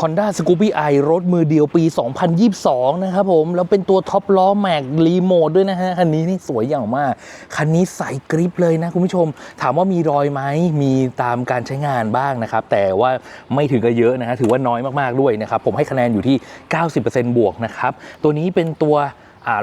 Honda Scoopy i รถมือเดียวปี 2022 นะครับผม แล้วเป็นตัวท็อปล้อแม็กรีโมทด้วยนะฮะ คันนี้นี่สวยอย่างมาก คันนี้ใส่กริปเลยนะคุณผู้ชม ถามว่ามีรอยไหมมีตามการใช้งานบ้างนะครับ แต่ว่าไม่ถึงกับเยอะนะฮะ ถือว่าน้อยมากๆด้วยนะครับ ผมให้คะแนนอยู่ที่ 90%บวกนะครับ ตัวนี้เป็นตัว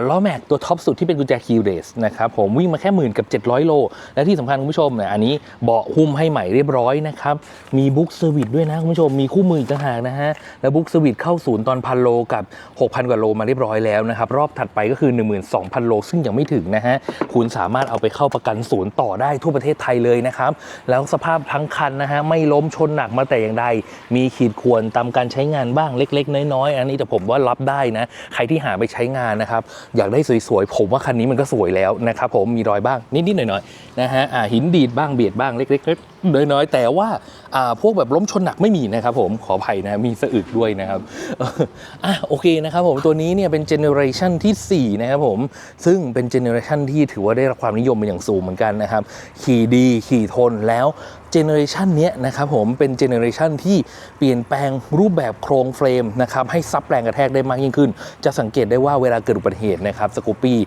ล้อแม็กตัวท็อปสุดที่เป็นกุญแจคิวเดสนะครับผมวิ่งมาแค่หมื่นกับ 700 โล และที่สำคัญคุณผู้ชมเนี่ยอันนี้เบาะหุ้มให้ใหม่เรียบร้อยนะครับมีบุ๊กเซอร์วิสด้วยนะคุณผู้ชมมีคู่มืออีกต่างหากนะฮะแล้วบุ๊กเซอร์วิสเข้าศูนย์ตอนพันโลกับ 6,000 กว่าโลมาเรียบร้อยแล้วนะครับรอบถัดไปก็คือ 12,000 โล ซึ่งยังไม่ถึงนะฮะคุณสามารถเอาไปเข้าประกันศูนย์ต่อได้ทั่วประเทศไทยเลยนะครับแล้วสภาพทั้งคันนะฮะไม่ล้มชนหนักมาแต่อย่างใด มีขีดข่วนตามการใช้งานบ้างเล็ก ๆ น้อยๆอันนี้แต่ผมว่ารับได้นะใครที่หาไปใช้งานนะครับอยากได้สวยๆ ผมว่าคันนี้มันก็สวยแล้วนะครับผมมีรอยบ้างนิดๆหน่อยๆนะฮะหินดีดบ้างเบียดบ้างเล็กๆ น้อยๆ แต่ว่าพวกแบบล้มชนหนักไม่มีนะครับผมขออภัยนะมีสะอึกด้วยนะครับอะโอเคนะครับผมตัวนี้เนี่ยเป็นเจเนอเรชันที่4นะครับผมซึ่งเป็นเจเนอเรชันที่ถือว่าได้รับความนิยมเป็นอย่างสูงเหมือนกันนะครับขี่ดีขี่ทนแล้วเจเนอเรชันเนี้ยนะครับผมเป็นเจเนอเรชันที่เปลี่ยนแปลงรูปแบบโครงเฟรมนะครับให้ซับแรงกระแทกได้มากยิ่งขึ้น จะสังเกตได้ว่าเวลาเกิดอุบัติเหตุนะครับสกูปี้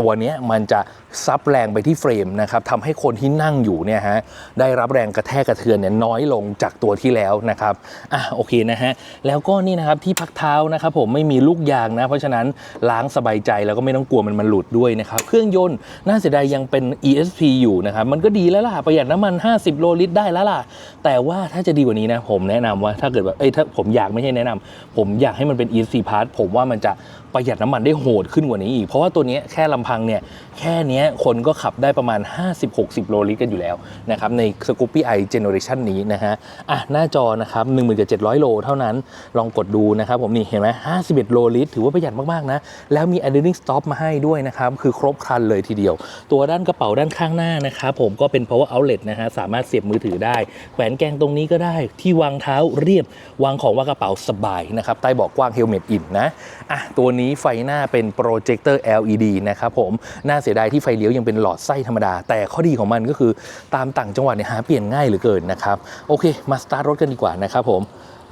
ตัวนี้มันจะซับแรงไปที่เฟรมนะครับทำให้คนที่นั่งอยู่เนี่ยฮะได้รับแรงกระแทกกระเทือนเนี่ยน้อยลงจากตัวที่แล้วนะครับอะโอเคนะฮะแล้วก็นี่นะครับที่พักเท้านะครับผมไม่มีลูกยางนะ เพราะฉะนั้นล้างสบายใจแล้วก็ไม่ต้องกลัวมันมันหลุดด้วยนะครับเครื่องยนต์น่าเสียดายยังเป็น ESP อยู่นะครับมันก็ดีแล้วล่ะประหยัดน้ำมัน 50 โลลิตรได้แล้วล่ะ แต่ว่าถ้าจะดีกว่านี้นะผมแนะนำว่าถ้าเกิดว่าเอ้ยถ้าผมอยากไม่ใช่แนะนำผมอยากให้มันเป็น ESC Part ผมว่ามันจะประหยัดน้ำมันได้โหดขึ้นกว่านี้อีก เพราะว่าตัวนี้แค่ลำพังเนี่ยแค่นี้คนก็ขับได้ประมาณ 50-60 โลลิตรกันอยู่แล้วนะครับใน Scoopy i Generation นี้นะฮะอะหน้าจอนะครับ17,700 โลเท่านั้นลองกดดูนะครับผมนี่เห็นไหม51 โลลิตร ถือว่าประหยัดมาก ๆ นะ แล้วมี Adapting Stop มาให้ด้วยนะครับ คือครบครันเลยทีเดียว ตัวด้านกระเป๋าด้านข้างหน้านะครับผมก็เป็น power outlet นะฮะสามารถเสียบมือถือได้ แขวนแกงตรงนี้ก็ได้ที่วางเท้าเรียบ วางของว่างกระเป๋าสบายนะครับใต้เบาะกว้างเฮลเมตอินนะอะตัวนี้ไฟหน้าเป็นโปรเจคเตอร์ LED นะครับผมน่าเสียดายที่ไฟเลี้ยวยังเป็นหลอดไส้ธรรมดา แต่ข้อดีของมันก็คือตามต่างจังหวัดเนี่ยหาเปลี่ยนง่ายเหลือเกินนะครับ โอเค มาสตาร์ทรถกันดีกว่านะครับผม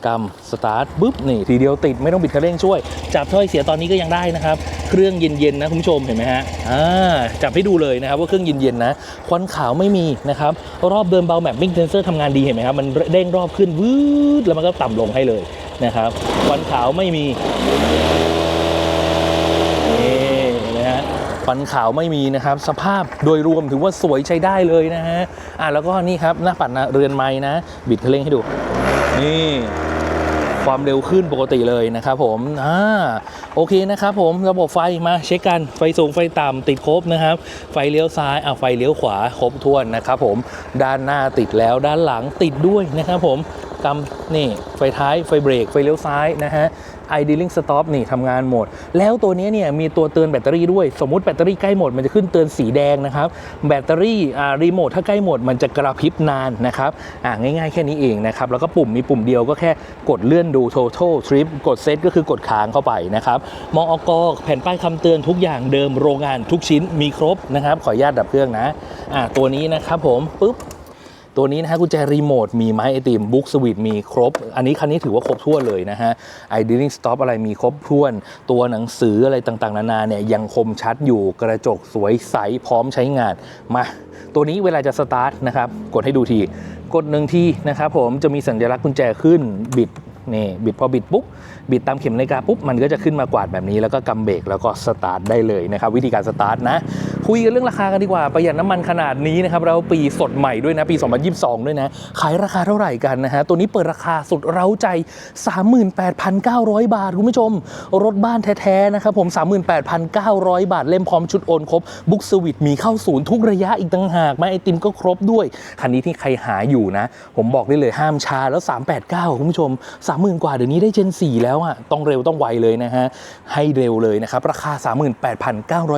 กำสตาร์ทปุ๊บนี่ทีเดียวติดไม่ต้องบิดคันเร่งช่วย จับถ้อยเสียตอนนี้ก็ยังได้นะครับ เครื่องเย็นๆนะคุณผู้ชมเห็นไหมฮะอ่าจับให้ดูเลยนะครับว่าเครื่องเย็นๆนะควันขาวไม่มีนะครับรอบเดินเบาแมปมิ่งเซนเซอร์ทำงานดีเห็นไหมครับมันเด้งรอบขึ้นวืดแล้วมันก็ต่ำลงให้เลยนะครับควันขาวไม่มี นี่นะฮะ ฟันขาวไม่มีนะครับ สภาพโดยรวมถือว่าสวยใช้ได้เลยนะฮะอะแล้วก็นี่ครับหน้าปัดนะเรือนไม้นะ บิดคันเร่งให้ดู นี่ความเร็วขึ้นปกติเลยนะครับผม อ่า โอเคนะครับผม ระบบไฟมาเช็คกัน ไฟสูงไฟต่ำติดครบนะครับ ไฟเลี้ยวซ้าย อะไฟเลี้ยวขวาครบถ้วนนะครับผม ด้านหน้าติดแล้วด้านหลังติดด้วยนะครับผม กำนี่ไฟท้ายไฟเบรกไฟเลี้ยวซ้ายนะฮะ idling stop นี่ทำงานหมด แล้วตัวนี้เนี่ยมีตัวเตือนแบตเตอรี่ด้วย สมมุติแบตเตอรี่ใกล้หมดมันจะขึ้นเตือนสีแดงนะครับ แบตเตอรี่อ่ารีโมทถ้าใกล้หมดมันจะกระพริบนานนะครับอ่าง่ายๆแค่นี้เองนะครับ แล้วก็ปุ่มมีปุ่มเดียวก็แค่กดเลื่อนดู total trip กด set ก็คือกดค้างเข้าไปนะครับ มองอกแผ่นป้ายคำเตือนทุกอย่างเดิมโรงงานทุกชิ้นมีครบนะครับ ขออนุญาตดับเครื่องนะอ่าตัวนี้นะครับผมปุ๊บ ตัวนี้นะฮะกุญแจรีโมทมีไหมไอติมบุ๊กสวิตมีครบ อันนี้คันนี้ถือว่าครบถ้วนเลยนะฮะไอดิลิงสต็อปอะไรมีครบถ้วน ตัวหนังสืออะไรต่างๆ นานาเนี่ยยังคมชัดอยู่กระจกสวยใสพร้อมใช้งานมาตัวนี้เวลาจะสตาร์ทนะครับกดให้ดูที กดหนึ่งทีนะครับผมจะมีสัญลักษณ์กุญแจขึ้นบิดนี่บิดพอบิดปุ๊บบิดตามเข็มนาฬิกาปุ๊บมันก็จะขึ้นมากวาดแบบนี้แล้วก็กำเบรกแล้วก็สตาร์ทได้เลยนะครับวิธีการสตาร์ทนะ คุยกันเรื่องราคากันดีกว่าประหยัดน้ำมันขนาดนี้นะครับเราปีสดใหม่ด้วยนะปี 2022 ด้วยนะ ขายราคาเท่าไหร่กันนะฮะตัวนี้เปิดราคาสุดเร้าใจ 38,900 บาทคุณผู้ชม รถบ้านแท้ๆนะครับผม 38,900 บาทเล่มพร้อมชุดโอนครบบุ๊กสวิตมีเข้าศูนย์ทุกระยะอีกต่างหากมาไอติมก็ครบด้วยคันนี้ที่ใครหาอยู่นะ ผมบอกได้เลยห้ามช้าแล้ว 389 คุณผู้ชม 30,000 กว่าเดี๋ยวนี้ได้เจน 4 แล้วอะต้องเร็วต้องไวเลยนะฮะให้เร็วเลยนะครับราคา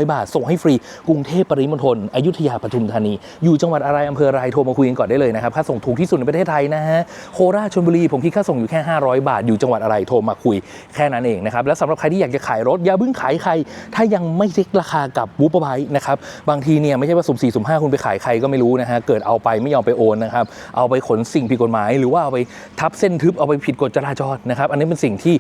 38,900 บาทส่งให้ฟรีกรุงเทพปริมณฑลอยุธยาปทุมธานี อยู่จังหวัดอะไรอำเภออะไรโทรมาคุยกันก่อนได้เลยนะครับค่าส่งถูกที่สุดในประเทศไทยนะฮะโคราชชลบุรีผมคิดค่าส่งอยู่แค่ 500 บาท อยู่จังหวัดอะไรโทรมาคุยแค่นั้นเองนะครับและสำหรับใครที่อยากจะขายรถอย่าเพิ่งขายใคร ถ้ายังไม่เช็คราคากับบูปไบนะครับบางทีเนี่ยไม่ใช่ว่าสุ่มสี่สุ่มห้าคุณไปขายใครก็ไม่รู้นะฮะเกิดเอาไปไม่ยอมไปโอนนะครับเอาไปขนสิ่งผิดกฎหมาย หรือว่าเอาไปทับเส้นทึบเอาไปผิดกฎจราจรนะครับอันนี้เป็นสิ่งที่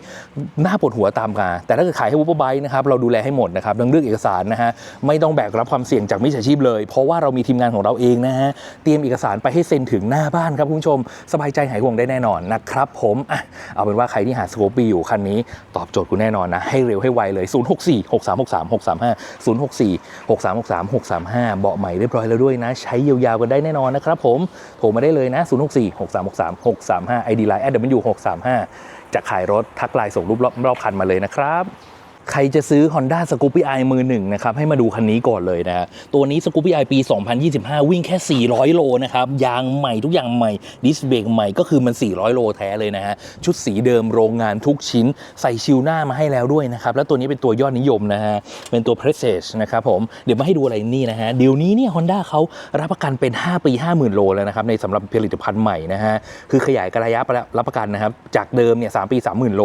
น่าปวดหัวตามมาแต่ถ้าเกิดขายให้บูปไบนะครับเราดูแลให้หมดนะครับเรื่องเรื่องเอกสารนะฮะไม่ต้องแบกรับความเสี่ยงจากมิจฉาชีพเลย เพราะว่าเรามีทีมงานของเราเองนะฮะ เตรียมเอกสารไปให้เซ็นถึงหน้าบ้านครับคุณผู้ชม สบายใจหายห่วงได้แน่นอนนะครับผมอะเอาเป็นว่าใครที่หาสโคปีอยู่คันนี้ ตอบโจทย์คุณแน่นอนนะ ให้เร็วให้ไวเลย 064 6363 635 064 6363 635 เบาะใหม่เรียบร้อยแล้วด้วยนะ ใช้ยาวๆกันได้แน่นอนนะครับผมโทรมาได้เลยนะ 064 6363 635 ID Line w 635จะขายรถทักไลน์ส่งรูปรอบคันมาเลยนะครับ ใครจะซื้อ Honda Scoopy i มือหนึ่งนะครับ ให้มาดูคันนี้ก่อนเลยนะ ตัวนี้ Scoopy i ปี 2025 วิ่งแค่ 400 โลนะครับ ยางใหม่ทุกอย่างใหม่ ดิสเบรกใหม่ก็คือมัน 400 โลแท้เลยนะฮะ ชุดสีเดิมโรงงานทุกชิ้น ใส่ชิลหน้ามาให้แล้วด้วยนะครับ แล้วตัวนี้เป็นตัวยอดนิยมนะฮะ เป็นตัว Prestige นะครับผม เดี๋ยวมาให้ดูอะไรนี่นะฮะ เดี๋ยวนี้เนี่ย Honda เขารับประกันเป็น 5 ปี 50,000 โลแล้วนะครับในสำหรับผลิตภัณฑ์ใหม่นะฮะ คือขยายระยะรับประกันนะครับ จากเดิมเนี่ย3ปี 30,000 โล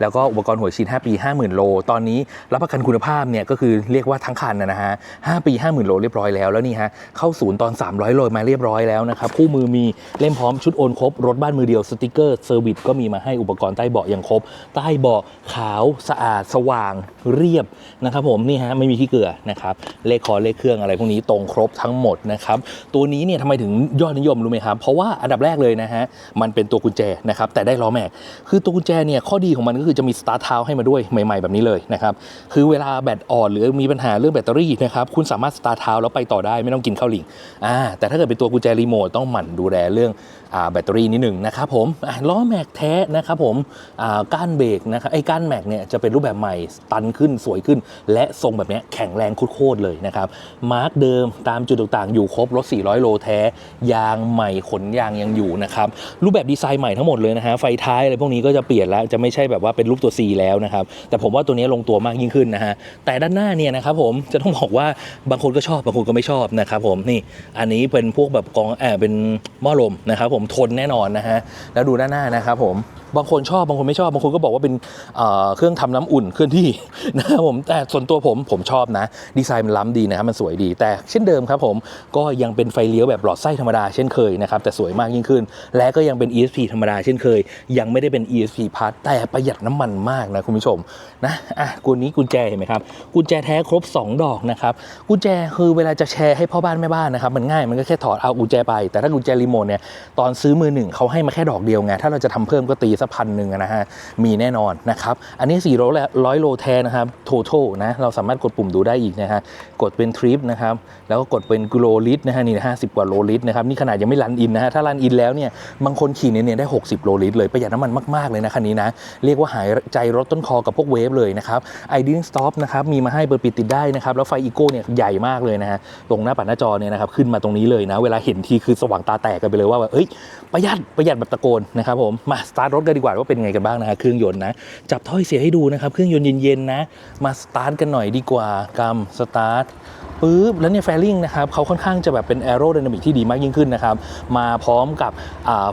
แล้วก็อุปกรณ์หัวฉีด5ปี 50,000 โลตอนอนนี้รับประกันคุณภาพเนี่ยก็คือเรียกว่าทั้งคันนะนะฮะ5ปี 50,000 โลเรียบร้อยแล้วแล้วนี่ฮะเข้าศูนย์ตอน 300 โลมาเรียบร้อยแล้วนะครับคู่มือมีเล่มพร้อมชุดโอนครบรถบ้านมือเดียวสติกเกอร์เซอร์วิสก็มีมาให้อุปกรณ์ใต้เบาะอย่างครบ ใต้เบาะขาวสะอาดสว่างเรียบนะครับผมนี่ฮะไม่มีขี้เกลือนะครับเลขคอเลขเครื่องอะไรพวกนี้ตรงครบทั้งหมดนะครับตัวนี้เนี่ยทำไมถึงยอดนิยมรู้ไหมครับเพราะว่าอันดับแรกเลยนะฮะมันเป็นตัวกุญแจนะครับแต่ได้ล้อแม็กคือตัวกุญแจเนี่ยข้อดีของมันก็คือจะมีสตาร์ทเท้าให้มาด้วยใหม่ ๆ แบบนี้เลยนะครับคือเวลาแบตอ่อนหรือมีปัญหาเรื่องแบตเตอรี่นะครับคุณสามารถสตาร์ทเท้าแล้วไปต่อได้ไม่ต้องกินข้าวหลิงอ่าแต่ถ้าเกิดเป็นตัวกุญแจรีโมทต้องหมั่นดูแลเรื่องอ่าแบตเตอรี่นิดหนึ่งนะครับผมล้อแม็กแท้นะครับผมอ่าก้านเบรกนะครับไอ้ก้านแม็กเนี่ยจะเป็นรูปแบบใหม่ตันขึ้นสวยขึ้น และทรงแบบเนี้ยแข็งแรงโคตรเลยนะครับมาร์กเดิมตามจุดต่างๆ อยู่ครบรถ 400 โลแท้ ยางใหม่ขนยางยังอยู่นะครับรูปแบบดีไซน์ใหม่ทั้งหมดเลยนะฮะไฟท้ายอะไรพวกนี้ก็จะเปลี่ยนแล้วจะไม่ใช่แบบว่าเป็นรูปตัว C แล้วนะครับแต่ผมว่าตัวนี้ลงตัวมากยิ่งขึ้นนะฮะแต่ด้านหน้าเนี่ยนะครับผมจะต้องบอกว่าบางคนก็ชอบบางคนก็ไม่ชอบนะครับผมนี่อันนี้เป็นพวกแบบกองแอบเป็นหม้อลมนะครับผมทนแน่นอนนะฮะแล้วดูด้านหน้านะครับผมบางคนชอบบางคนไม่ชอบบางคนก็บอกว่าเป็นเเครื่องทำน้ำอุ่นเคลื่อนที่นะครับผมแต่ส่วนตัวผมผมชอบนะ ดีไซน์มันล้ำดีนะครับมันสวยดี แต่เช่นเดิมครับผมก็ยังเป็นไฟเลี้ยวแบบหลอดไส้ธรรมดาเช่นเคยนะครับแต่สวยมากยิ่งขึ้น และก็ยังเป็น ESP ธรรมดาเช่นเคย ยังไม่ได้เป็น ESP พาร์แต่ประหยัดน้ำมันมากนะคุณผู้ชมนะอะกุญนี้กุญแจเห็นไหมครับกุญแจแท้ครบ 2 ดอกนะครับกุญแจคือเวลาจะแชร์ให้พ่อบ้านแม่บ้านนะครับมันง่ายมันก็แค่ถอดเอากุญแจไป แต่ถ้ากุญแจรีโมทเนี่ยตอนซื้อมือหนึ่งเขาให้มาแค่ดอกเดียวไงถ้าเราจะทำเพิ่มก็ตีสักพันหนึ่งนะฮะ มีแน่นอนนะครับ อันนี้ 4 0 0 โลแทนนะครับ total นะ เราสามารถกดปุ่มดูได้อีกนะฮะ กดเป็นทริปนะครับ แล้วก็กดเป็นกิโลลิตรนะฮะ นี่ห้าสิบกว่าโลลิตรนะครับ นี่ขนาดยังไม่รันอินนะฮะ ถ้ารันอินแล้วเนี่ย บางคนขี่เนี่ยได้ 60 โลลิตรเลยประหยัดน้ำมันมากๆเลยนะคันนี้นะ เรียกว่าหายใจรถต้นคอกับพวกเวฟเลยนะครับไอดิงสต็อปนะครับ มีมาให้เปิดปิดติดได้นะครับ แล้วไฟอีโก้เนี่ยใหญ่มากเลยนะฮะ ตรงหน้าปัดหน้าจอเนี่ยนะครับ ขึ้นมาตรงนี้เลยนะ เวลาเห็นทีคือสว่างตาแตกกันไปเลยว่าเอ้ยประหยัดประหยัดแบบตะโกนนะครับผมมาสตาร์ทรถกันดีกว่าว่าเป็นไงกันบ้างนะฮะเครื่องยนต์นะจับถ้อยเสียให้ดูนะครับเครื่องยนต์เย็นๆนะมาสตาร์ทกันหน่อยดีกว่ากำสตาร์ท ปุ๊บแล้วเนี่ยแฟริงนะครับเขาค่อนข้างจะแบบเป็นแอโร d y นามิกที่ดีมากยิ่งขึ้นนะครับมาพร้อมกับ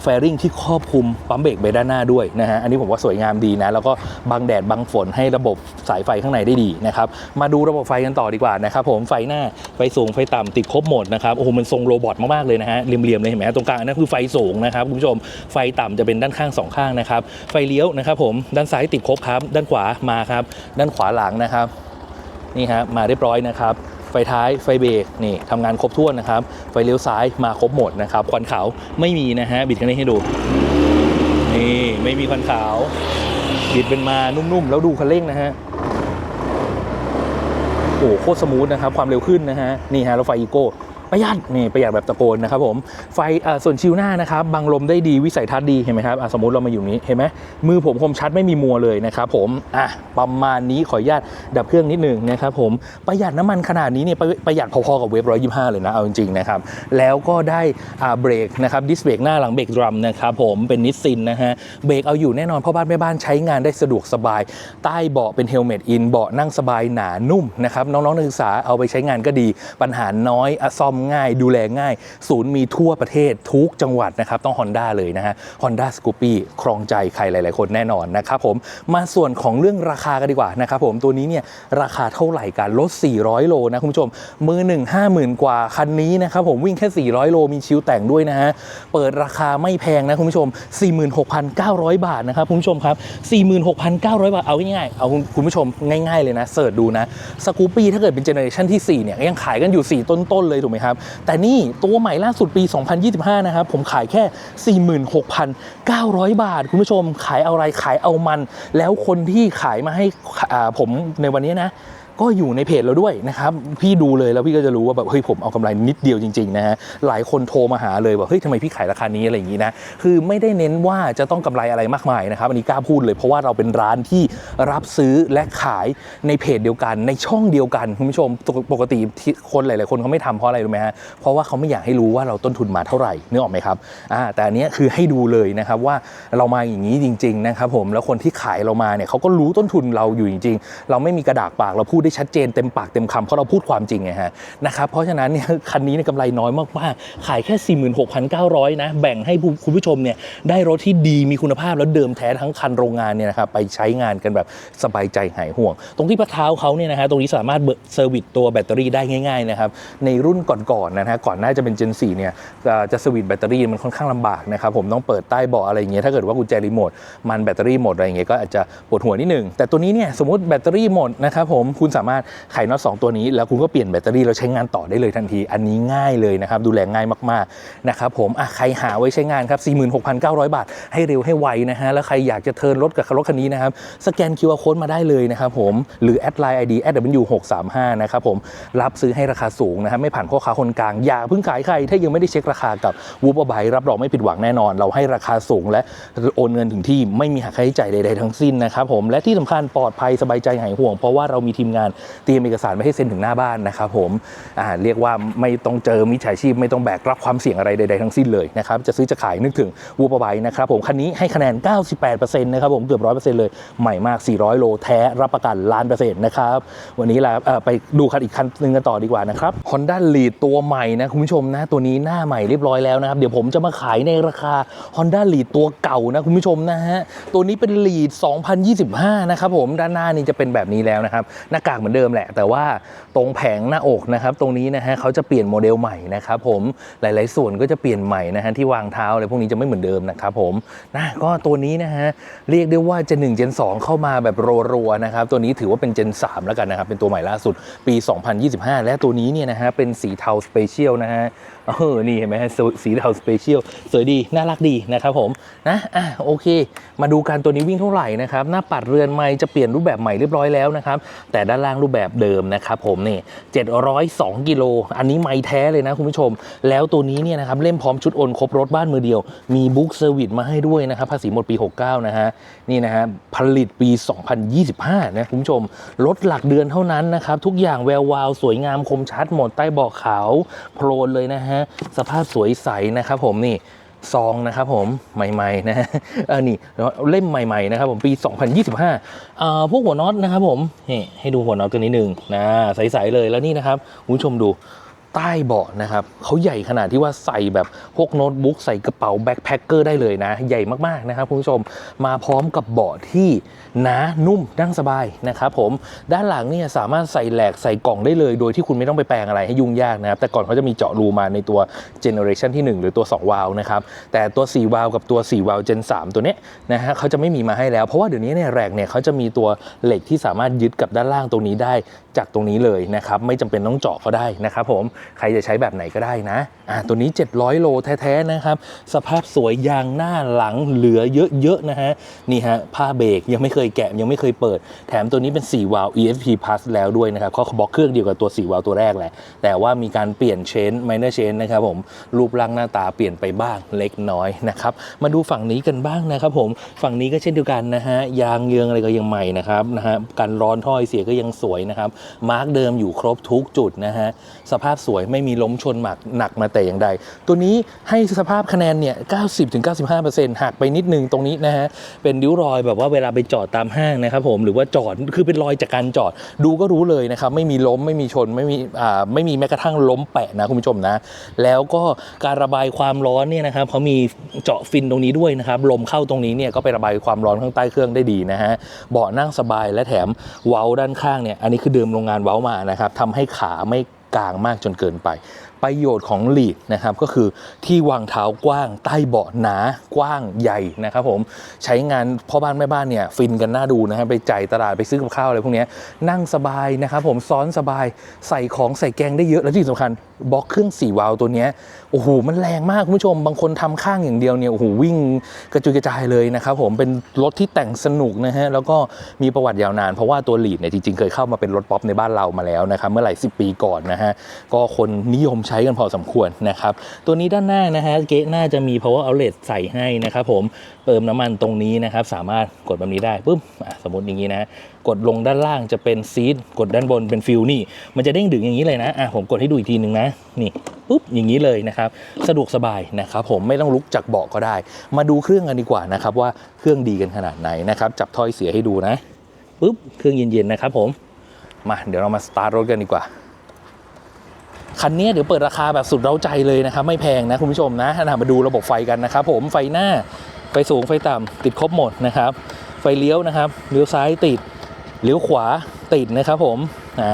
แฟริงที่ครอบคลุมปั๊มเบรกไปด้านหน้าด้วยนะฮะอันนี้ผมว่าสวยงามดีนะแล้วก็บังแดดบังฝนให้ระบบสายไฟข้างในได้ดีนะครับมาดูระบบไฟกันต่อดีกว่านะครับผมไฟหน้าไฟสูงไฟต่ำติดครบหมดนะครับโอ้โหมันทรงโรบอทมากๆเลยนะฮะเหลี่ยมๆเลยเห็นไหมฮะตรงกลางนั่นคือไฟสูงนะครับคุณผู้ชมไฟต่ำจะเป็นด้านข้างสองข้างนะครับไฟเลี้ยวนะครับผมด้านซ้ายติดครบครับด้านขวามาครับด้านขวาหลังนะครับนี่ฮะมาเรียบร้อยนะครับ ไฟท้ายไฟเบรกนี่ทำงานครบถ้วนนะครับ ไฟเลี้ยวซ้ายมาครบหมดนะครับควันขาวไม่มีนะฮะบิดคันให้ดูนี่ไม่มีควันขาวบิดเป็นมานุ่มๆ แล้วดูคันเร่งนะฮะโอ้โหโคตรสมูทนะครับ ความเร็วขึ้นนะฮะนี่ฮะรถไฟอีโก้ ประหยัดนี่ประหยัดแบบตะโกนนะครับผมไฟอ่าส่วนชิวหน้านะครับบังลมได้ดีวิสัยทัศน์ดีเห็นไหมครับสมมติเรามาอยู่นี้เห็นไหมมือผมคมชัดไม่มีมัวเลยนะครับผมอะประมาณนี้ขออนุญาตดับเครื่องนิดหนึงนะครับผมประหยัดน้ำมันขนาดนี้เนี่ยประหยัดพอๆกับเวฟร้อยยี่ห้าเลยนะเอาจริงๆนะครับแล้วก็ได้อ่าเบรกนะครับดิสเบรกหน้าหลังเบรกดรัมนะครับผมเป็นนิสซินนะฮะเบรกเอาอยู่แน่นอนพ่อบ้านแม่บ้านใช้งานได้สะดวกสบาย ใต้เบาะเป็นเฮลเมตอินเบาะนั่งสบายหนานุ่มนะครับน้องๆนักศึกษาเอาไปใช้งานก็ดีปัญหาน้อยอซ่อมง่าย ดูแลง่าย ศูนย์มีทั่วประเทศทุกจังหวัดนะครับ ต้อง Honda เลยนะฮะ Honda s c o o p y ครองใจใครหลาย ๆ คนแน่นอนนะครับผมมาส่วนของเรื่องราคากันดีกว่านะครับผมตัวนี้เนี่ยราคาเท่าไหร่กันรถ400 โลนะคุณผู้ชม มือหนึ่ง50,000 กว่าคันนี้นะครับผมวิ่งแค่ 400 โลมีชิวแต่งด้วยนะฮะเปิดราคาไม่แพงนะคุณผู้ชม 46,900 บาทนะครับคุณผู้ชมครับ 46,900 บาทเอาง่ายๆเอาคุณผู้ชมง่าย ๆ เลยนะเสิร์ชดูนะสกูปี้ถ้าเกิดเป็นเจเนอเรชันที่4เนี่ยยังขายกันอยู่ 4 ต้น ๆ เลยถูกไหมครับแต่นี่ตัวใหม่ล่าสุดปี 2025 นะครับผมขายแค่ 46,900 บาท คุณผู้ชมขายเอาอะไรขายเอามัน แล้วคนที่ขายมาให้ผมในวันนี้นะ ก็อยู่ในเพจเราด้วยนะครับ พี่ดูเลยแล้วพี่ก็จะรู้ว่าแบบเฮ้ยผมเอากำไรนิดเดียวจริงๆนะฮะหลายคนโทรมาหาเลยว่าเฮ้ยทำไมพี่ขายราคานี้อะไรอย่างนี้นะคือไม่ได้เน้นว่าจะต้องกำไรอะไรมากมายนะครับอันนี้กล้าพูดเลยเพราะว่าเราเป็นร้านที่รับซื้อและขายในเพจเดียวกันในช่องเดียวกันคุณผู้ชมปกติคนหลายๆคนเขาไม่ทำเพราะอะไรรู้ไหมฮะเพราะว่าเขาไม่อยากให้รู้ว่าเราต้นทุนมาเท่าไหร่นึกออกไหมครับอ่าแต่อันนี้คือให้ดูเลยนะครับว่าเรามาอย่างนี้จริง ๆ นะครับผมแล้วคนที่ขายเรามาเนี่ยเขาก็รู้ต้นทุนเราอยู่จริง ๆ เราไม่มีกระดากปากเราพูดได้ชัดเจนเต็มปากเต็มคำเพราะเราพูดความจริงไงฮะนะครับเพราะฉะนั้นเนี่ยคันนี้เนี่ยกำไรน้อยมากๆ ขายแค่ 46,900 นะ แบ่งให้คุณผู้ชมเนี่ยได้รถที่ดีมีคุณภาพแล้วเดิมแท้ทั้งคันโรงงานเนี่ยนะครับไปใช้งานกันแบบสบายใจหายห่วง ตรงที่ประเท้าเขาเนี่ยนะฮะตรงนี้สามารถเซอร์วิสตัวแบตเตอรี่ได้ง่ายๆนะครับในรุ่นก่อนๆนะฮะก่อนหน้าจะเป็น Gen 4เนี่ยจะจะสวิตแบตเตอรี่มันค่อนข้างลำบากนะครับผมต้องเปิดใต้เบาะอะไรอย่างเงี้ยถ้าเกิดว่ากุญแจรีโมทมันแบตเตอรี่หมดอะไรอย่างเงี้ยก็อาจจะปวดหัวนิดหนึงแต่ตัวนี้เนี่ยสมมติแบตเตอรี่หมดนะครับผมคุณสามารถไขน็อตสองตัวนี้ แล้วคุณก็เปลี่ยนแบตเตอรี่แล้วใช้งานต่อได้เลยทันที อันนี้ง่ายเลยนะครับ ดูแลง่ายมากๆนะครับผมอะใครหาไว้ใช้งานครับ 46,900 บาท ให้เร็วให้ไวนะฮะ แล้วใครอยากจะเทินรถกับรถคันนี้นะครับ สแกน QR code มาได้เลยนะครับผม หรือแอดไลน์ ID w635 นะครับผม รับซื้อให้ราคาสูงนะครับ ไม่ผ่านพ่อค้าคนกลาง อย่าเพิ่งขายใคร ถ้ายังไม่ได้เช็คราคากับวูบไบรับรองไม่ผิดหวังแน่นอน เราให้ราคาสูง และโอนเงินถึงที่ไม่มีหักค่าใช้จ่ายใดๆทั้งสิ้นนะครับผม และที่สำคัญปลอดภัยสบายใจหายห่วง เพราะว่าเรามีทีมงานเตรียมเอกสารไว้ให้เซ็นถึงหน้าบ้านนะครับผมอ่าเรียกว่าไม่ต้องเจอมิจฉาชีพไม่ต้องแบกรับความเสี่ยงอะไรใดๆทั้งสิ้นเลยนะครับจะซื้อจะขายนึกถึงวูบไบนะครับผมคันนี้ให้คะแนน 98%นะครับผมเกือบ 100%เลยใหม่มาก 400 โลแท้รับประกันล้านเปอร์เซ็นต์นะครับวันนี้ลาไปดูคันอีกคันหนึงกันต่อดีกว่านะครับ Honda Lead ตัวใหม่นะคุณผู้ชมนะตัวนี้หน้าใหม่เรียบร้อยแล้วนะครับเดี๋ยวผมจะมาขายในราคา Honda Lead ตัวเก่านะคุณผู้ชมนะฮะตัวนี้เป็น Lead 2025 นะครับผมด้านหน้านี่จะเป็นแบบนี้แล้วนะครับหน้ากากเหมือนเดิมแหละ แต่ว่าตรงแผงหน้าอกนะครับตรงนี้นะฮะเขาจะเปลี่ยนโมเดลใหม่นะครับผมหลาย ๆ ส่วนก็จะเปลี่ยนใหม่นะฮะที่วางเท้าอะไรพวกนี้จะไม่เหมือนเดิมนะครับผมนะก็ตัวนี้นะฮะเรียกได้ว่า Gen 1 Gen 2 เข้ามาแบบรัวๆนะครับตัวนี้ถือว่าเป็น Gen 3 แล้วกันนะครับเป็นตัวใหม่ล่าสุดปี 2025 และตัวนี้เนี่ยนะฮะเป็นสีเทาสเปเชียลนะฮะเออนี่เห็นไหมฮะสีสีเทาสเปเชียลสวยดี น่ารักดีนะครับผมนะอะโอเค มาดูกันตัวนี้วิ่งเท่าไหร่นะครับหน้าปัดเรือนไม้จะเปลี่ยนรูปแบบใหม่เรียบร้อยแล้วนะครับ แต่ด้านล่างรูปแบบเดิมนะครับผมนี่702กิโลอันนี้ไม่แท้เลยนะคุณผู้ชม แล้วตัวนี้เนี่ยนะครับเล่มพร้อมชุดโอนครบรถบ้านมือเดียว มีบุ๊กเซอร์วิสมาให้ด้วยนะครับภาษีหมดปี 69 นะฮะนี่นะฮะผลิตปี 2025 นะคุณผู้ชมรถหลักเดือนเท่านั้นนะครับทุกอย่างแวววาวสวยงามคมชัดหมดใต้เบาะขาวโพลนเลยนะฮะสภาพสวยใสนะครับผมนี่ซองนะครับผมใหม่ๆนะฮะเออนี่เล่มใหม่ๆนะครับผมปี 2025อ่าพวกหัวน็อตนะครับผมนี่ให้ดูหัวน็อตตัวนี้หนึ่งนะใสๆเลยแล้วนี่นะครับคุณผู้ชมดู ใต้เบาะนะครับเขาใหญ่ขนาดที่ว่าใส่แบบพวกโน้ตบุ๊กใส่กระเป๋าแบ็คแพคเกอร์ได้เลยนะ ใหญ่มากๆนะครับคุณผู้ชมมาพร้อมกับเบาะที่หนานุ่มนั่งสบายนะครับผมด้านหลังเนี่ยสามารถใส่แหลกใส่กล่องได้เลย โดยที่คุณไม่ต้องไปแปลงอะไรให้ยุ่งยากนะครับแต่ก่อนเขาจะมีเจาะรูมาในตัวเจเนอเรชันที่ 1 หรือตัว 2 วาล์วนะครับแต่ตัว4วาล์วกับตัว4วาล์วเจน3 ตัวเนี้ยนะฮะเขาจะไม่มีมาให้แล้วเพราะว่าเดี๋ยวนี้เนี่ยแหลกเนี่ยเขาจะมีตัวเหล็กที่สามารถยึดกับด้านล่างตรงนี้ได้จากตรงนี้เลยนะครับไม่จำเป็นต้องเจาะก็ได้นะครับผมใครจะใช้แบบไหนก็ได้นะอะตัวนี้ 700 โลแท้ๆนะครับ สภาพสวยยางหน้าหลังเหลือเยอะๆนะฮะนี่ฮะผ้าเบรกยังไม่เคยแกะยังไม่เคยเปิด แถมตัวนี้เป็น 4 วาล์ว ESP Plus แล้วด้วยนะครับเขาบอกเครื่องเดียวกับตัว 4 วาล์วตัวแรกแหละ แต่ว่ามีการเปลี่ยนเชน minor chain นะครับผมรูปร่างหน้าตาเปลี่ยนไปบ้างเล็กน้อยนะครับมาดูฝั่งนี้กันบ้างนะครับผมฝั่งนี้ก็เช่นเดียวกันนะฮะยางเยืองอะไรก็ยังใหม่นะครับนะฮะกันร้อนถ้อยเสียก็ยังสวยนะครับมาร์กเดิมอยู่ครบทุกจุดนะฮะสภาพสวยไม่มีล้มชนหมักหนักมาแต่อย่างใด ตัวนี้ให้สภาพคะแนนเนี่ย 90-95%หักไปนิดนึงตรงนี้นะฮะ เป็นริ้วรอยแบบว่าเวลาไปจอดตามห้างนะครับผมหรือว่าจอดคือเป็นรอยจากการจอดดูก็รู้เลยนะครับ ไม่มีล้มไม่มีชนไม่มีอ่าไม่มีแม้กระทั่งล้มแปะนะคุณผู้ชมนะ แล้วก็การระบายความร้อนเนี่ยนะครับเขามีเจาะฟินตรงนี้ด้วยนะครับลมเข้าตรงนี้เนี่ยก็ไประบายความร้อนข้างใต้เครื่องได้ดีนะฮะเบาะนั่งสบายและแถมเว้าด้านข้างเนี่ยอันนี้คือเดิมโรงงานเว้ามานะครับทำให้ขาไม่ กลางมากจนเกินไป ประโยชน์ของลีดนะครับก็คือที่วางเท้ากว้าง ใต้เบาะหนากว้างใหญ่นะครับผมใช้งานพ่อบ้านแม่บ้านเนี่ยฟินกันน่าดูนะฮะไปจ่ายตลาดไปซื้อกับข้าวอะไรพวกนี้นั่งสบายนะครับผมซ้อนสบายใส่ของใส่แกงได้เยอะ และที่สำคัญบล็อกเครื่อง4วาล์วตัวเนี้ยโอ้โหมันแรงมากคุณผู้ชม บางคนทำข้างอย่างเดียวเนี่ยโอ้โหวิ่งกระจุยกระจายเลยนะครับผมเป็นรถที่แต่งสนุกนะฮะแล้วก็มีประวัติยาวนาน เพราะว่าตัวลีดเนี่ยจริงๆเคยเข้ามาเป็นรถป๊อปในบ้านเรามาแล้วนะครับเมื่อหลายสิปีก่อนนะฮะก็คนนิยมใช้กันพอสมควรนะครับ ตัวนี้ด้านหน้านะฮะเกะหน้าจะมี power outlet ใส่ให้นะครับผมเติมน้ำมันตรงนี้นะครับ สามารถกดแบบนี้ได้ปุ๊บอสมมติอย่างนี้นะ กดลงด้านล่างจะเป็นซีดกดด้านบนเป็นฟิลนี่ มันจะเด้งดึงอย่างนี้เลยนะอะผมกดให้ดูอีกทีหนึ่งนะ นี่ปุ๊บอย่างนี้เลยนะครับ สะดวกสบายนะครับผมไม่ต้องลุกจากเบาะก็ได้ มาดูเครื่องกันดีกว่านะครับว่าเครื่องดีกันขนาดไหนนะครับจับถ้อยเสียให้ดูนะปุ๊บเครื่องเย็นๆนะครับผมมาเดี๋ยวเรามาสตาร์ทรถกันดีกว่า คันนี้เดี๋ยวเปิดราคาแบบสุดเร้าใจเลยนะครับไม่แพงนะคุณผู้ชมนะนะมาดูระบบไฟกันนะครับผมไฟหน้าไฟสูงไฟต่ำติดครบหมดนะครับ ไฟเลี้ยวนะครับเลี้ยวซ้ายติดเลี้ยวขวาติดนะครับผมอ่า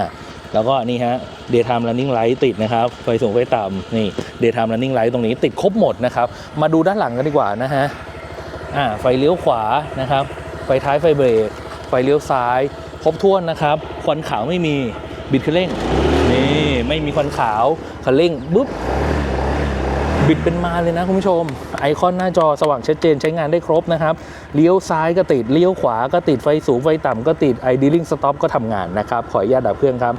แล้วก็นี่ฮะ daytime running light ติดนะครับ ไฟสูงไฟต่ำนี่ daytime running light ตรงนี้ติดครบหมดนะครับ มาดูด้านหลังกันดีกว่านะฮะอ่าไฟเลี้ยวขวานะครับ ไฟท้ายไฟเบรกไฟเลี้ยวซ้าย ครบถ้วนนะครับควันขาวไม่มีบิดคันเร่ง ไม่มีควันขาวคันเร่งบุ๊บบิดเป็นมาเลยนะคุณผู้ชม ไอคอนหน้าจอสว่างชัดเจนใช้งานได้ครบนะครับ เลี้ยวซ้ายก็ติด เลี้ยวขวาก็ติดไฟสูงไฟต่ำก็ติดไอดีลิงสต็อปก็ทำงานนะครับ ขออนุญาตดับเครื่องครับ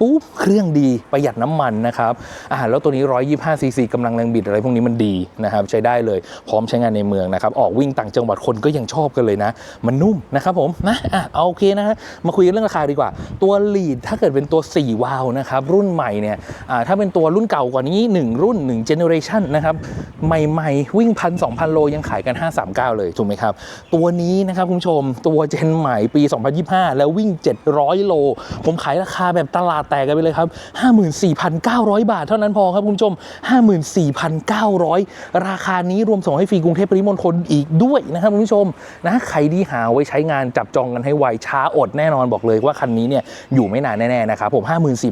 ปุ๊บเครื่องดีประหยัดน้ำมันนะครับอ่าแล้วตัวนี้ 125ซีซีกำลังแรงบิดอะไรพวกนี้มันดีนะครับใช้ได้เลยพร้อมใช้งานในเมืองนะครับออกวิ่งต่างจังหวัดคนก็ยังชอบกันเลยนะ มันนุ่มนะครับผมนะอะเอาโอเคนะฮะมาคุยกันเรื่องราคาดีกว่า ตัวลีดถ้าเกิดเป็นตัว 4 วาล์วนะครับรุ่นใหม่เนี่ยอ่าถ้าเป็นตัวรุ่นเก่ากว่านี้ 1 รุ่น1 generation นะครับใหม่ๆ วิ่งพันสองพันโลยังขายกัน 539 เลยถูกไหมครับตัวนี้นะครับคุณผู้ชมตัวเจนใหม่ปี 2025 แล้ววิ่ง 700 โล ผมขายราคาแบบตลาดแตกกันไปเลยครับ 54,900 บาทเท่านั้นพอครับคุณผู้ชม 54,900 ราคานี้รวมส่งให้ฟรีกรุงเทพปริมณฑลอีกด้วยนะครับคุณผู้ชมนะใครที่หาไว้ใช้งานจับจองกันให้ไวช้าอดแน่นอนบอกเลยว่าคันนี้เนี่ยอยู่ไม่นานแน่ๆนะครับผม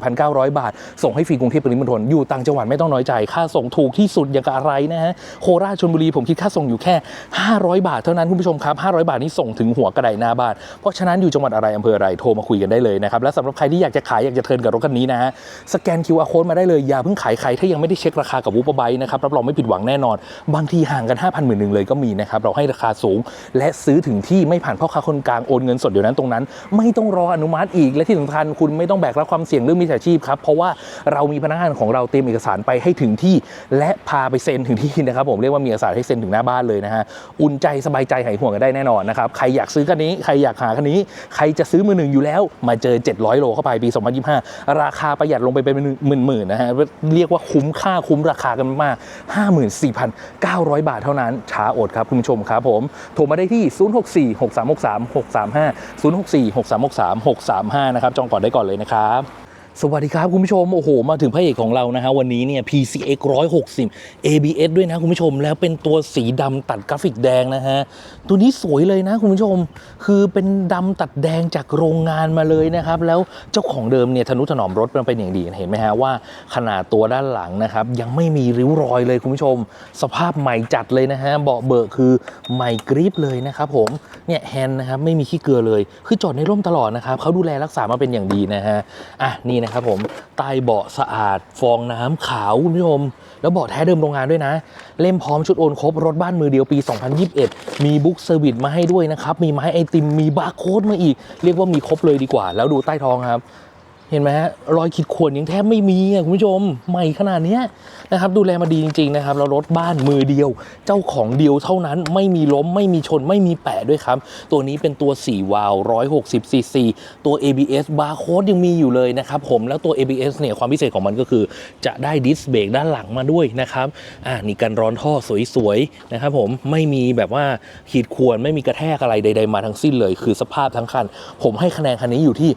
54,900 บาท ส่งให้ฟรีกรุงเทพปริมณฑลอยู่ต่างจังหวัดไม่ต้องน้อยใจ ค่าส่งถูกที่สุดอย่างกับอะไรนะฮะโคราชชลบุรีผมคิดค่าส่งอยู่แค่ 500 บาทเท่านั้นคุณผู้ชมครับ 500 บาทนี้ส่งถึงหัวกระไดหน้าบ้านเพราะฉะนั้นอยู่จังหวัดอะไรอำเภออะไรโทรมาคุยกันได้เลยนะครับและสำหรับใครที่อยากจะขายอยากจะเทิร์นกับรถคันนี้นะฮะสแกน QR code มาได้เลยอย่าเพิ่งขายใครถ้ายังไม่ได้เช็คราคากับวูปไบนะครับรับรองไม่ผิดหวังแน่นอน บางทีห่างกัน 5,000หมื่นหนึ่งเลยก็มีนะครับเราให้ราคาสูง และซื้อถึงที่ไม่ผ่านพ่อค้าคนกลางโอนเงินสดเดี๋ยวนั้นตรงนั้น ไม่ต้องรออนุมัติอีกและที่สำคัญคุณไม่ต้องแบกรับความเสี่ยงเรื่องมิจฉาชีพครับเพราะว่าเรามีพนักงานของเราเตรียมเอกสารไปให้ถึงที่ และพาไปเซ็นถึงที่นะครับผมเรียกว่ามีเอกสารให้เซ็นถึงหน้าบ้านเลยนะฮะอุ่นใจสบายใจหายห่วงกันได้แน่นอนนะครับใครอยากซื้อคันนี้ใครอยากหาคันนี้ ใครจะซื้อมือหนึ่งอยู่แล้วมาเจอ 700 โลเข้าไปปี 2025ราคาประหยัดลงไปเป็นหมื่นๆนะฮะเรียกว่าคุ้มค่าคุ้มราคากันมาก 54,900 บาทเท่านั้นช้าอดครับคุณผู้ชมครับผมโทรมาได้ที่ 064 6363 635 064 6363 635 นะครับจองก่อนได้ก่อนเลยนะครับ สวัสดีครับคุณผู้ชม โอ้โห มาถึงพระเอกของเรานะฮะวันนี้เนี่ย PCX 160 ABS ด้วยนะคุณผู้ชมแล้วเป็นตัวสีดำตัดกราฟิกแดงนะฮะ ตัวนี้สวยเลยนะคุณผู้ชม คือเป็นดำตัดแดงจากโรงงานมาเลยนะครับ แล้วเจ้าของเดิมเนี่ยทนุถนอมรถมันเป็นอย่างดีเห็นไหมฮะว่าขนาดตัวด้านหลังนะครับ ยังไม่มีริ้วรอยเลยคุณผู้ชม สภาพใหม่จัดเลยนะฮะเบาะเบิกคือใหม่กริบเลยนะครับผมเนี่ยแฮนด์นะครับไม่มีขี้เกลือเลยคือจอดในร่มตลอดนะครับเขาดูแลรักษามาเป็นอย่างดีนะฮะอะนี่นะนะครับผมใต้เบาะสะอาด ฟองน้ำขาวคุณผู้ชมแล้วเบาะแท้เดิมโรงงานด้วยนะ เล่มพร้อมชุดโอนครบรถบ้านมือเดียวปี 2021 มีบุ๊กเซอร์วิสมาให้ด้วยนะครับ มีไม้ไอติมมีบาร์โค้ดมาอีก เรียกว่ามีครบเลยดีกว่า แล้วดูใต้ท้องครับ เห็นไหมฮะรอยขีดข่วนยังแทบไม่มีอะคุณผู้ชมใหม่ขนาดนี้นะครับดูแลมาดีจริงๆนะครับแล้วรถบ้านมือเดียว เจ้าของเดียวเท่านั้นไม่มีล้มไม่มีชนไม่มีแปะด้วยครับ ตัวนี้เป็นตัว 4 วาล์ว160ซีซีตัว ABS บาร์โค้ดยังมีอยู่เลยนะครับผมแล้วตัว ABS เนี่ยความพิเศษของมันก็คือ จะได้ดิสเบรกด้านหลังมาด้วยนะครับอ่านี่กันร้อนท่อสวยๆนะครับผมไม่มีแบบว่าขีดข่วนไม่มีกระแทกอะไรใด ๆมาทั้งสิ้นเลย คือสภาพทั้งคัน ผมให้คะแนนคันนี้อยู่ที่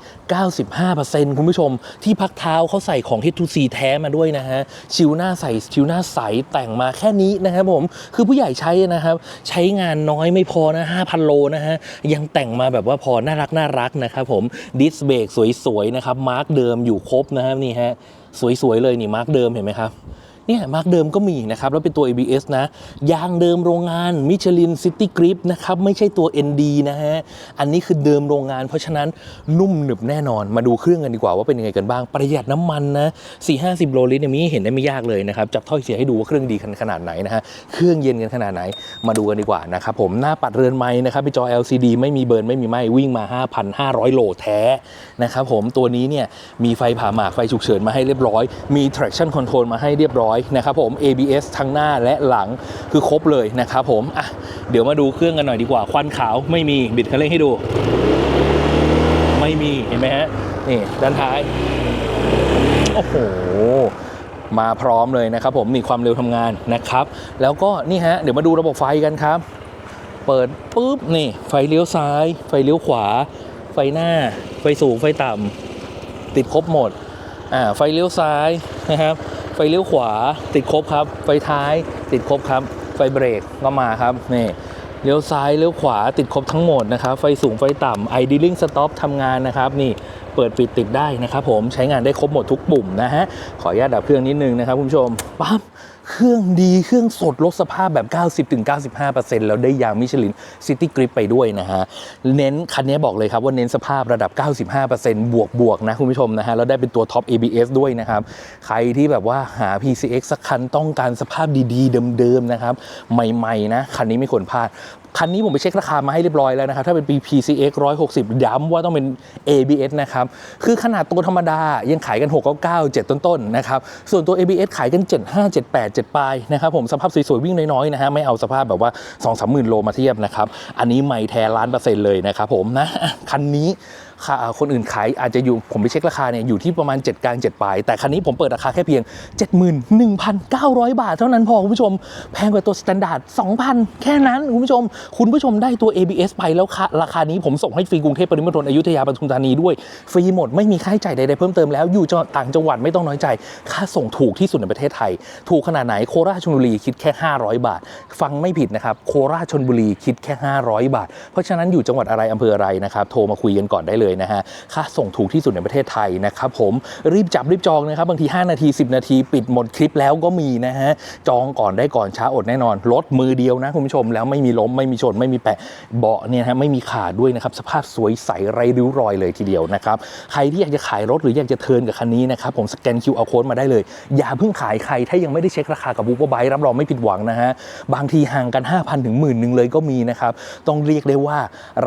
95%คุณผู้ชม ที่พักเท้าเขาใส่ของ H2C แท้มาด้วยนะฮะ ชิวหน้าใส่ชิวหน้าใสแต่งมาแค่นี้นะครับผม คือผู้ใหญ่ใช้นะครับ ใช้งานน้อยไม่พอนะ5,000 โลนะฮะ ยังแต่งมาแบบว่าพอน่ารักน่ารักนะครับผม ดิสเบรกสวยๆนะครับ มาร์กเดิมอยู่ครบนะครับนี่ฮะ สวยๆเลยนี่มาร์กเดิมเห็นไหมครับ เนี่ยมาร์กเดิมก็มีนะครับ แล้วเป็นตัว ABS นะ ยางเดิมโรงงานมิชลินซิตี้กริปนะครับ ไม่ใช่ตัว ND นะฮะ อันนี้คือเดิมโรงงาน เพราะฉะนั้นนุ่มหนึบแน่นอนมาดูเครื่องกันดีกว่าว่าเป็นยังไงกันบ้าง ประหยัดน้ำมันนะ4 50โลลิตรเนี่ยมีเห็นได้ไม่ยากเลยนะครับ จับถ้อยเสียให้ดูว่าเครื่องดีขนาดไหนนะฮะเครื่องเย็นกันขนาดไหนมาดูกันดีกว่านะครับผมหน้าปัดเรือนไม้นะครับเป็นจอ LCD ไม่มีเบิร์นไม่มีไหมวิ่งมา 5,500 โลแท้นะครับผมตัวนี้เนี่ยมีไฟผ่าหมากไฟฉุกเฉินมาให้เรียบร้อย มี traction control มาให้เรียบร้อยนะครับผม ABS ทั้งหน้าและหลังคือครบเลยนะครับผมอะเดี๋ยวมาดูเครื่องกันหน่อยดีกว่า ควันขาวไม่มีบิดคันเร่งให้ดู ไม่มีเห็นไหมฮะนี่ด้านท้าย โอ้โหมาพร้อมเลยนะครับผมนี่ความเร็วทำงานนะครับ แล้วก็นี่ฮะเดี๋ยวมาดูระบบไฟกันครับ เปิดปุ๊บนี่ ไฟเลี้ยวซ้าย ไฟเลี้ยวขวา ไฟหน้า ไฟสูงไฟต่ำติดครบหมดอ่าไฟเลี้ยวซ้ายนะครับ ไฟเลี้ยวขวาติดครบครับ ไฟท้ายติดครบครับ ไฟเบรกก็มาครับนี่เลี้ยวซ้ายเลี้ยวขวาติดครบทั้งหมดนะครับ ไฟสูงไฟต่ำ idling stop ทำงานนะครับ นี่เปิดปิดติดได้นะครับผมใช้งานได้ครบหมดทุกปุ่มนะฮะ ขออนุญาตดับเครื่องนิดนึงนะครับคุณผู้ชมปั๊บ เครื่องดีเครื่องสดลดสภาพแบบ 90-95%แล้วได้ยางมิชลินซิตี้กริปไปด้วยนะฮะ เน้นคันนี้บอกเลยครับว่าเน้นสภาพระดับ 95%บวกบวกๆนะคุณผู้ชมนะฮะ แล้วได้เป็นตัวท็อป ABS ด้วยนะครับ ใครที่แบบว่าหา PCX สักคันต้องการสภาพดีๆ เดิมๆนะครับ ใหม่ๆนะ คันนี้ไม่ควรพลาด คันนี้ผมไปเช็คราคามาให้เรียบร้อยแล้วนะครับ ถ้าเป็นปี PCX 160 ย้ำว่าต้องเป็น ABS นะครับ คือขนาดตัวธรรมดายังขายกัน 699 7 ต้นๆนะครับ ส่วนตัว ABS ขายกัน 75 78 7ปลายนะครับผมสภาพสวยๆ วิ่งน้อยๆนะฮะไม่เอาสภาพแบบว่า 2 3 0 0 0 0 โลมาเทียบนะครับ อันนี้ไม่แท้ล้านเปอร์เซ็นต์เลยนะครับผมนะคันนี้ ค่ะคนอื่นขายอาจจะอยู่ผมไปเช็คราคาเนี่ยอยู่ที่ประมาณ 7 กลาง 7ปลาย แต่คันนี้ผมเปิดราคาแค่เพียง 71,900 บาท เท่านั้นพอคุณผู้ชม แพงกว่าตัวสแตนดาร์ด2,000 แค่นั้นคุณผู้ชม คุณผู้ชมได้ตัว ABS ไปแล้วราคานี้ผมส่งให้ฟรีกรุงเทพปริมณฑลอยุธยาปทุมธานีด้วย ฟรีหมดไม่มีค่าใช้จ่ายใดๆเพิ่มเติมแล้วอยู่ต่างจังหวัดไม่ต้องน้อยใจ ค่าส่งถูกที่สุดในประเทศไทย ถูกขนาดไหนโคราชชลบุรีคิดแค่ 500 บาท ฟังไม่ผิดนะครับโคราชชลบุรีคิดแค่ 500 บาท เพราะฉะนั้นอยู่จังหวัดอะไรอำเภออะไรนะครับโทรมาคุยกันก่อนได้เลยนะฮะ ค่าส่งถูกที่สุดในประเทศไทยนะครับผมรีบจับรีบจองนะครับ บางที 5 นาที 10 นาที ปิดหมดคลิปแล้วก็มีนะฮะ จองก่อนได้ก่อนช้าอดแน่นอนรถมือเดียวนะคุณผู้ชมแล้วไม่มีล้มไม่มีชนไม่มีแปะเบาะเนี่ยฮะไม่มีขาดด้วยนะครับสภาพสวยใสไร้ริ้วรอยเลยทีเดียวนะครับใครที่อยากจะขายรถหรืออยากจะเทิร์นกับคันนี้นะครับผมสแกน QR code มาได้เลย อย่าเพิ่งขายใครถ้ายังไม่ได้เช็คราคากับบูเปอร์ไบรับรองไม่ผิดหวังนะฮะบางทีห่างกัน 5,000 ถึงหมื่นหนึ่งเลยก็มีนะครับต้องเรียกได้ว่า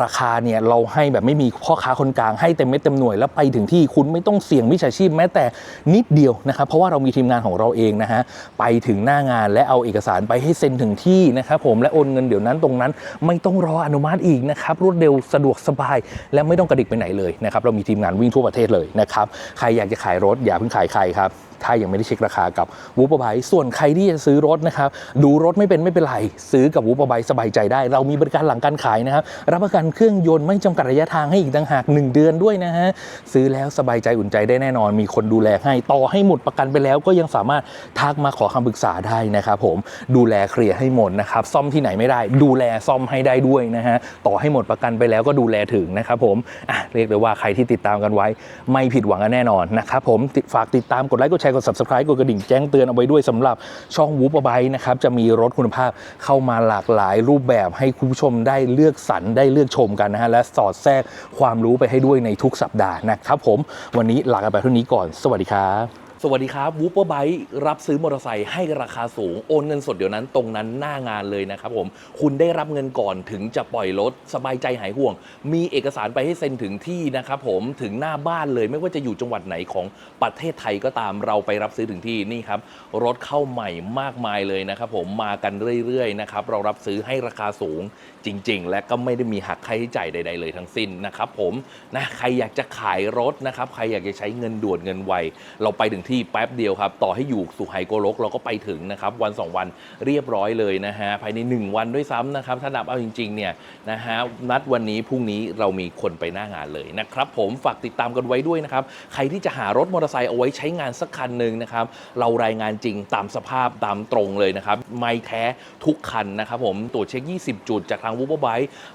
ราคาเนี่ยเราให้แบบไม่มีพ่อค้าคนกลางให้เต็มเม็ดเต็มหน่วยแล้วไปถึงที่คุณไม่ต้องเสี่ยงมิจฉาชีพแม้แต่นิดเดียวนะครับเพราะว่าเรามีทีมงานของเราเองนะฮะไปถึงหน้างานและเอาเอกสารไปให้เซ็นถึงที่นะครับผมและโอนเงินเดี๋ยวนั้นตรงนั้น ไม่ต้องรออนุมัติอีกนะครับรวดเร็วสะดวกสบาย และไม่ต้องกระดิกไปไหนเลยนะครับเรามีทีมงานวิ่งทั่วประเทศเลยนะครับใครอยากจะขายรถอย่าเพิ่งขายใครครับถ้ายังไม่ได้เช็คราคากับวูปเปอร์ไบส่วนใครที่จะซื้อรถนะครับ ดูรถไม่เป็นไม่เป็นไร ซื้อกับวูปเปอร์ไบสบายใจได้ เรามีบริการหลังการขายนะครับ รับประกันเครื่องยนต์ไม่จำกัดระยะทางให้อีกต่างหาก 1 เดือนด้วยนะฮะ ซื้อแล้วสบายใจอุ่นใจได้แน่นอน มีคนดูแลให้ ต่อให้หมดประกันไปแล้ว ก็ยังสามารถทักมาขอคำปรึกษาได้นะครับผม ดูแลเคลียร์ให้หมดนะครับ ซ่อมที่ไหนไม่ได้ ดูแลซ่อมให้ได้ด้วยนะฮะ ต่อให้หมดประกันไปแล้วก็ดูแลถึงนะครับผมอะเรียกได้ว่าใครที่ติดตามกันไว้ ไม่ผิดหวังกันแน่นอนนะครับผม ฝากติดตามกดไลค์กดชร์กด subscribe กดกระดิ่งแจ้งเตือนเอาไว้ด้วยสำหรับช่องวูบไบนะครับจะมีรถคุณภาพเข้ามาหลากหลายรูปแบบให้คุณผู้ชมได้เลือกสรรได้เลือกชมกันนะฮะและสอดแทรกความรู้ไปให้ด้วยในทุกสัปดาห์นะครับผมวันนี้ลากันไปเท่านี้ก่อน สวัสดีครับ สวัสดีครับวูเปอร์ไบค์รับซื้อมอเตอร์ไซค์ให้ราคาสูง โอนเงินสดเดี๋ยวนั้นตรงนั้นหน้างานเลยนะครับผม คุณได้รับเงินก่อนถึงจะปล่อยรถสบายใจหายห่วง มีเอกสารไปให้เซ็นถึงที่นะครับผมถึงหน้าบ้านเลยไม่ว่าจะอยู่จังหวัดไหนของประเทศไทยก็ตามเราไปรับซื้อถึงที่นี่ครับ รถเข้าใหม่มากมายเลยนะครับผมมากันเรื่อยๆนะครับเรารับซื้อให้ราคาสูง จริง ๆ และก็ไม่ได้มีหักค่าใช้จ่ายใด ๆ เลยทั้งสิ้นนะครับผมนะใครอยากจะขายรถนะครับใครอยากจะใช้เงินด่วนเงินไว เราไปถึงที่แป๊บเดียวครับ ต่อให้อยู่สุไหโกลกเราก็ไปถึงนะครับวัน 2 วันเรียบร้อยเลยนะฮะภายใน 1 วันด้วยซ้ำนะครับถ้านับเอาจริงๆเนี่ยนะฮะนัดวันนี้พรุ่งนี้เรามีคนไปหน้างานเลยนะครับผมฝากติดตามกันไว้ด้วยนะครับใครที่จะหารถมอเตอร์ไซค์เอาไว้ใช้งานสักคันหนึ่งนะครับเรารายงานจริงตามสภาพตามตรงเลยนะครับไม่แท้ทุกคันนะครับผมตรวจเช็ค 20 จุดจากทางวูบไบ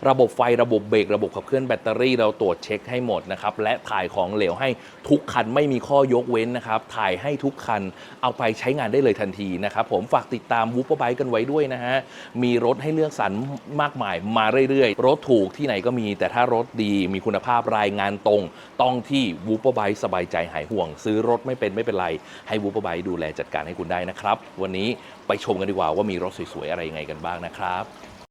ระบบไฟระบบเบรกระบบขับเคลื่อนแบตเตอรี่เราตรวจเช็คให้หมดนะครับและถ่ายของเหลวให้ทุกคันไม่มีข้อยกเว้นนะครับถ่ายให้ทุกคันเอาไปใช้งานได้เลยทันทีนะครับผมฝากติดตามวูปไบกันไว้ด้วยนะฮะมีรถให้เลือกสรรมากมายมาเรื่อยๆ รถถูกที่ไหนก็มี แต่ถ้ารถดีมีคุณภาพรายงานตรง ต้องที่วูปไบสบายใจหายห่วง ซื้อรถไม่เป็นไม่เป็นไร ให้วูปไบดูแลจัดการให้คุณได้นะครับ วันนี้ไปชมกันดีกว่าว่ามีรถสวยๆ อะไรยังไงกันบ้างนะครับ